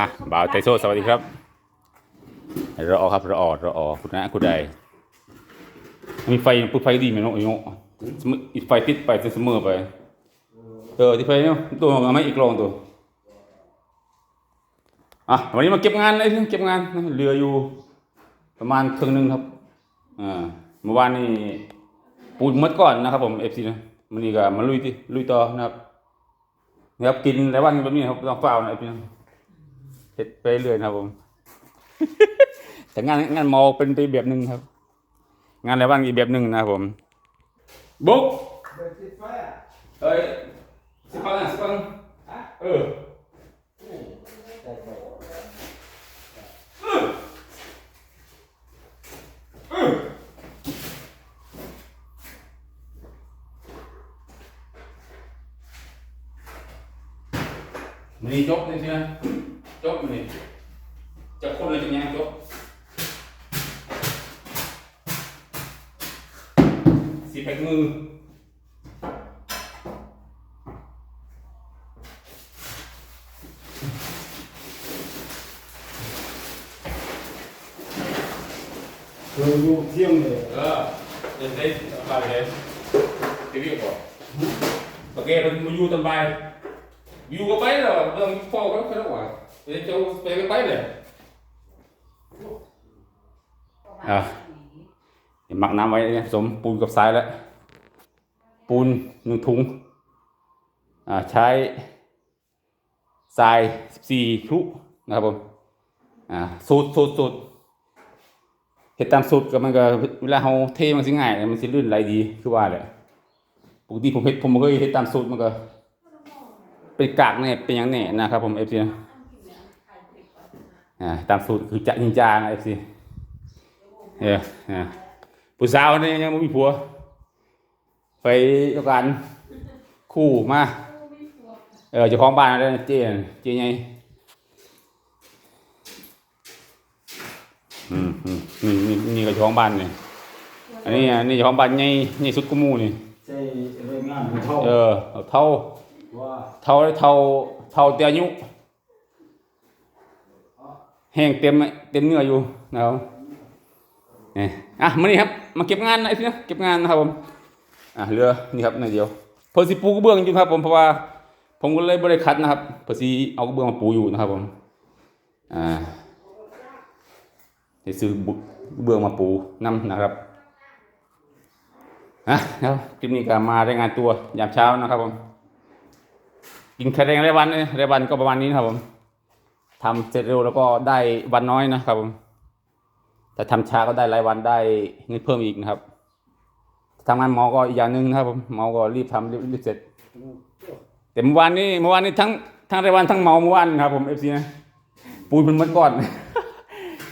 อะบ่าวไทโซสวัสดีครับรอครับรอรอคุณนะคุณใดมีไฟปุ๊บไฟดีไหมนาะไอ้เนาะสมมุติอีไฟติดไปเสมอไปเออที่ไฟเนาะตัวเอาไม่อีกลองตัวอะวันนี้มาเก็บงานไอ้เก็บงานเรืออยู่ ประมาณครึ่งหนึงครับอ่าเมื่อวานนี้ปูนหมดก่อนนะครับ ผมเอฟซีนะมันนี้ก็มาลุยที่ลุยต่อนะครับนะครับกินหลายวันแบบนี้ครับต้องเฝ้านะเอฟซีนะ เฮ็ดไปเรื่อยนะครับผม แต่งานงานมอเป็นไปแบบหนึ่งครับ งานอะไรบ้างอีกแบบหนึ่งนะครับผมบุ๊กเอ้ยสิบปังอะสิบปังเออมันนี่จบนี่ใช่ไหม จบมันนี่จะคนเลยจะยังจบสีแพ็กมือเราอยู่เที่ยงเลยเออเดี๋ยวได้สบายเลยทีวีก่อนโอเคเรามาอยู่ตอนบ่ายอยู่ก็ไปแล้วเรื่องฟอก็ไปแล้วว่ะเดี๋ยวจะไปก็ไปเลยอะหมักน้ำไว้เนี่ยผสมปูนกับทรายแล้ว ปูนหนึ่งถุง อ่าใช้ทรายสิบสี่ชุนะครับผม อ่าสูตรสูตรสูตรเฮ็ดตามสูตรก็มันก็เวลาเฮาเทมันสิง่าย มันสิลื่นไหลดีคือว่าแหละปกติผมเฮ็ดผมเคยเฮ็ดตามสูตรมันก็ เป็นกากแน่เป็นหยังแน่นะครับผม FC นะ อ่าตามสูตรคือจะนินจานะ FC เอออ่าผู้สาวนี่ยังบ่มีผัวไปต้องการคู่มาเออเจ้าของบ้านนั่นแหละเจ๊น่ะเจ๊ใหญ่อืมอืมนี่นี่นี่ก็เจ้าของบ้านนี่อันนี้อันนี้เจ้าของบ้านใหญ่ใหญ่สุดกูหมู่นี่ใช่รายงานของเขาเออเอาเท่าว่าเท่าเท่าเท่าเตียอายุ แห้งเต็มเต็มเนื้ออยู่นะครับนี่อะมานี่ครับมาเก็บงานนะไอ้พี่นะเก็บงานนะครับผมอะเรือนี่ครับนี่เดียวเพอสิปูกระเบื้องอยู่ครับผมเพราะว่าผมก็เลยบริคัดนะครับเพอสิเอากระเบื้องมาปูอยู่นะครับผมอ่าจะซื้อเบื้องมาปูนำนะครับนะแล้วคลิปนี้ก็มารายงานตัวยามเช้านะครับผมกินแครงรายวันรายวันก็ประมาณนี้นครับผม ทำเสร็จเร็วแล้วก็ได้วันน้อยนะครับผมแต่ทำช้าก็ได้รายวันได้เงินเพิ่มอีกนะครับทำงานหมอก็อีกอย่างหนึ่งนะครับผมหมอก็รีบทำรีบรีบเสร็จแต่เมื่อวานนี้เมื่อวานนี้ทั้งทั้งรายวันทั้งเมาเมื่อวานครับผมเอฟซีนะปูนมันหมันก่อน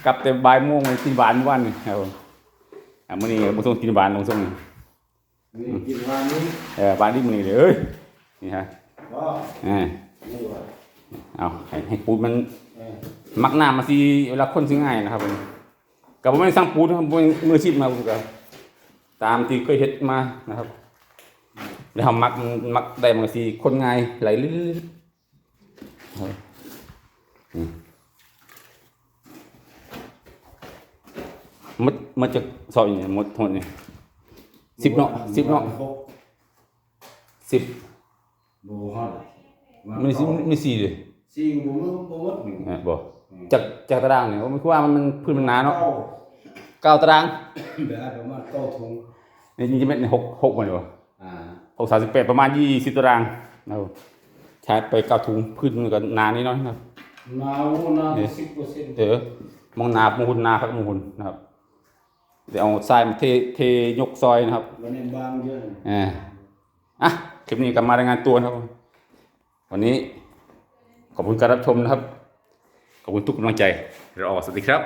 กลับแต่บ่ายโมงไปกินหวานเมื่อวานนี่ครับผมอะมื้อนี้บ่ต้องกินหวานลงส่งนี่กินวันนี้เออหวานนี่มื้อนี้เลยเอ้ยนี่ฮะว่าอ่านี่ว่า เอาให้ให้ปูนมันเออมักน้ำมาสิเวลาคนสิง่ายนะครับผมก็บ่แม่นสั่งปูนนะครับบ่แม่นมืออาชีพมาผมก็ตามที่เคยเฮ็ดมานะครับแล้วเฮามักมักได้มันก็สิคนง่ายไหลลื่นๆครับอืมมันมันจะสอบอย่างนี้หมดหมดนี่สิบเนาะสิบเนาะสิบโบฮอดมันสิมันสี่เลย สี่บ่มึงบ่หมดหนึ่งอะบ่จากจากตารางเนี่ยมันคือว่ามันมันพื้นมันหนาเนาะเก้าเก้าตารางแบบประมาณเก้าถุงนี่นี่จะเป็นหกหกมันอยู่อ่าหกสามสิบแปดประมาณยี่สิบตารางนะครับใช้ไปเก้าถุงพื้นมันก็หนานิดหน้อยนะครับหนาวหนาวสิบเปอร์เซ็นต์เออมองหนามองหุ่นหนาครับมองหุ่นนะครับเดี๋ยวเอาทรายมาเทเทยกซอยนะครับวันนี้บางเยอะอ่าอะคลิปนี้กลับมารายงานตัวนะครับ วันนี้ ขอบคุณการรับชมนะครับ ขอบคุณทุกกำลังใจเราออกสวัสดีครับ